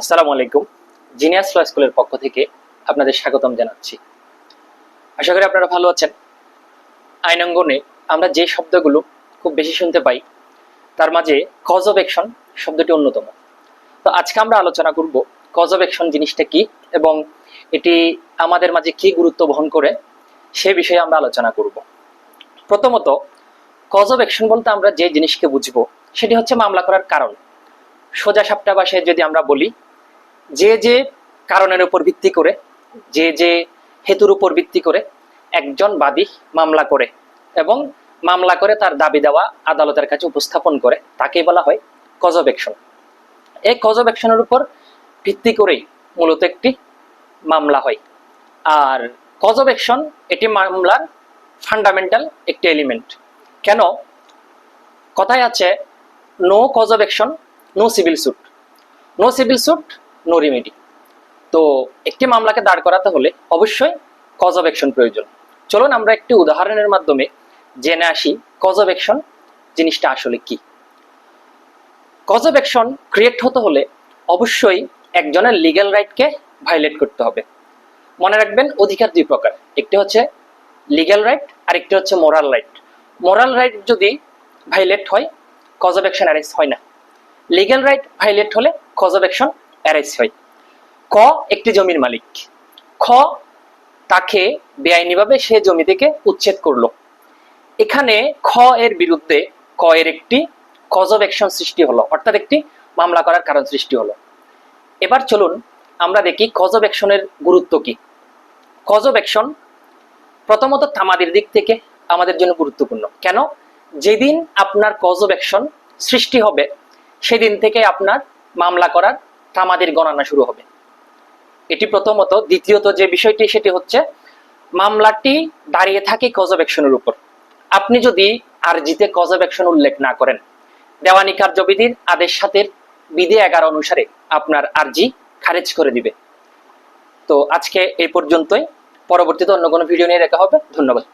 আসসালামু আলাইকুম। জিনিয়াস ল স্কুলের পক্ষ থেকে আপনাদের স্বাগতম জানাচ্ছি। আশা করি আপনারা ভালো আছেন। আইনাঙ্গনে আমরা যে শব্দগুলো খুব বেশি শুনতে পাই, তার মাঝে কজ অফ অ্যাকশন শব্দটি অন্যতম। তো আজকে আমরা আলোচনা করব কজ অফ অ্যাকশন জিনিসটা কি এবং এটি আমাদের মাঝে কি গুরুত্ব বহন করে সে বিষয়ে আমরা আলোচনা করব। প্রথমত কজ অফ অ্যাকশন বলতে আমরা যে জিনিসকে বুঝব, সেটি হচ্ছে মামলা করার কারণ। সোজা সাপটা ভাষায় যদি আমরা বলি যে যে কারণের উপর ভিত্তি করে, যে যে হেতুর উপর ভিত্তি করে একজন বাদী মামলা করে এবং মামলা করে তার দাবি দেওয়া আদালতের কাছে উপস্থাপন করে, তাকেই বলা হয় কজ অফ অ্যাকশন এই কজ অফ অ্যাকশনের উপর ভিত্তি করেই মূলত একটি মামলা হয়। আর কজ এটি মামলার ফান্ডামেন্টাল একটি এলিমেন্ট কেন? কথায় আছে no cause of action no civil suit no civil suit no remedy তো একটি মামলাকে দাঁড় করাতে হলে অবশ্যই কজ অফ অ্যাকশন প্রয়োজন। চলুন আমরা একটি উদাহরণের মাধ্যমে জেনে আসি কজ অফ অ্যাকশন জিনিসটা আসলে কি। কজ অফ অ্যাকশন ক্রিয়েট হতে হলে অবশ্যই একজনের লিগ্যাল রাইটকে ভাইলেট করতে হবে। মনে রাখবেন অধিকার দুই প্রকার, একটি হচ্ছে লিগ্যাল রাইট আর একটি হচ্ছে মোরাল রাইট মোরাল রাইট যদি ভাইলেট হয় কজ অফ অ্যাকশন অ্যারেস্ট হয় না। লিগ্যাল রাইট ভাইলেট হলে কজ অফ অ্যাকশন অ্যারেস্ট হয়। ক একটি জমির মালিক। খ তাকে বেআইনিভাবে সে জমি থেকে উচ্ছেদ করল। এখানে খ এর বিরুদ্ধে ক এর একটি কজ অফ অ্যাকশন সৃষ্টি হলো, অর্থাৎ একটি মামলা করার কারণ সৃষ্টি হলো। এবার চলুন আমরা দেখি কজ অফ অ্যাকশনের গুরুত্ব কি। কজ অফ অ্যাকশন প্রথমত তামাদির দিক থেকে আমাদের জন্য গুরুত্বপূর্ণ। কেন? যেদিন আপনার কজ অফ অ্যাকশন সৃষ্টি হবে, সেদিন থেকে আপনার মামলা করার তামাদির গণনা শুরু হবে। এটি প্রথমত। দ্বিতীয়ত যে বিষয়টি, সেটি হচ্ছে মামলাটি দাঁড়িয়ে থাকে কজ অফ অ্যাকশনের উপর। আপনি যদি আরজিতে কজ অফ অ্যাকশন উল্লেখ না করেন, দেওয়ানি কার্যবিধির আদেশ সাতের বিধি এগারো অনুসারে আপনার আরজি খারিজ করে দিবে। তো আজকে এই পর্যন্তই। পরবর্তীতে অন্য কোনো ভিডিও নিয়ে দেখা হবে। ধন্যবাদ।